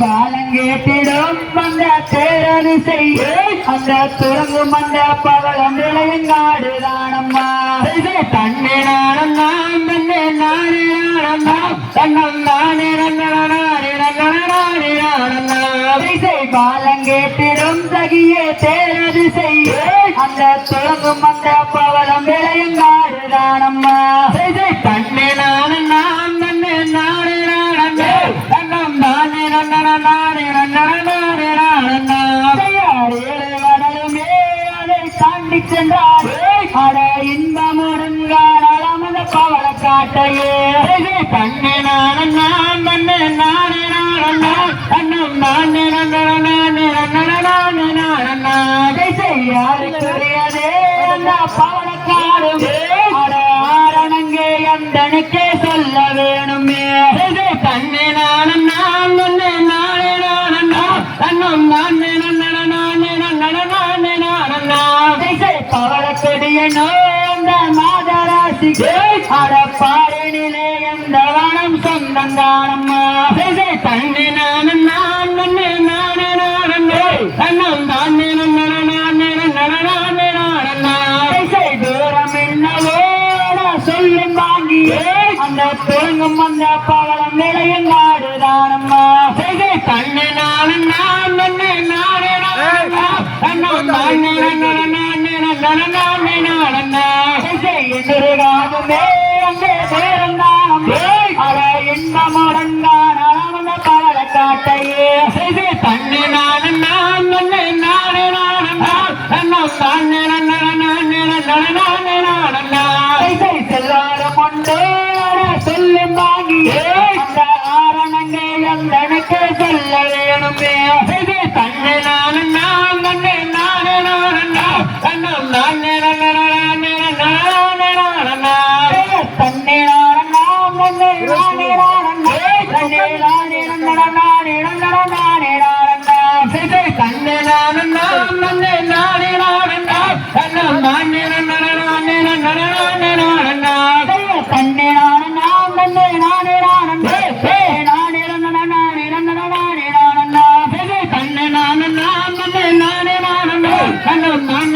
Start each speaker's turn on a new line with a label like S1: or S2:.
S1: பாலங்கேட்டிடும் அந்த செய்ய அந்த துறங்கும் அந்த பவளம் விளையங்காடு தானம்மா
S2: தன்னே நானே
S1: பாலங்கேட்டிடும் சகியே தேரது செய்ய. அந்த துறங்கும் மந்த பவளம் விளையங்காடு தானம்மா.
S2: செய் செய் தன்னே நானே நன்னே நானே தன்னம் நானே நன்னன நானே நன்னன நானே
S1: அதை தாண்டி சென்றார். அட இன்பமுடன் காணலாம் அந்த பவள காட்டையே.
S2: கண்ணே நானண்ணா மண்ணே நானே நானண்ணா அண்ணம் நானே நன்னன நானே நானே
S1: யாருக்குரியதே அந்த பவளக்காடும் அட ஆரணங்கே எந்தனுக்கே சொல்ல வேணுமே
S2: கண்ணே நானண்ணா மண்ணே நானே நானண்ணா அண்ணம் நானே நானே நானே
S1: அந்த மாதராசிக்கு அட எந்த வனம் சொந்தம் தானம்மா
S2: கண்ணே நானண்ணா மண்ணே நானே நானண்ணா அண்ணம் நானே நன்னன நானே நன்னன நானே நானண்ணா
S1: இசை தூரம் என்னவோ நான் சொல்லும் வாங்கியே அந்த துவங்கும் அந்த பவளம் நிலையம் நாடுதானம்மா
S2: நானண்ணா மண்ணே நானே நானண்ணா அண்ணம் நானே நன்னன நானே நன்னன நானே நானண்ணா
S1: இசை எதிர்காலமே
S2: தண்ணி நான் மண்ணே நானே நானண்ணா அண்ணம் நானே நன்னன நானே நன்னன நானே நானண்ணா
S1: இசை செல்லாத கொண்டு சொல்லும் வாங்கியே அந்த ஆரணங்கே எந்தனுக்கு சொல்ல வேணுமே
S2: தண்ணி நான் மண்ணே நானே நான் அண்ணம் நானே நன்னன நானே நன்னன நானே நானண்ணா
S1: நான் நானே நானே நானே நானே நானே நானே
S2: கண்டவன் மாண்ட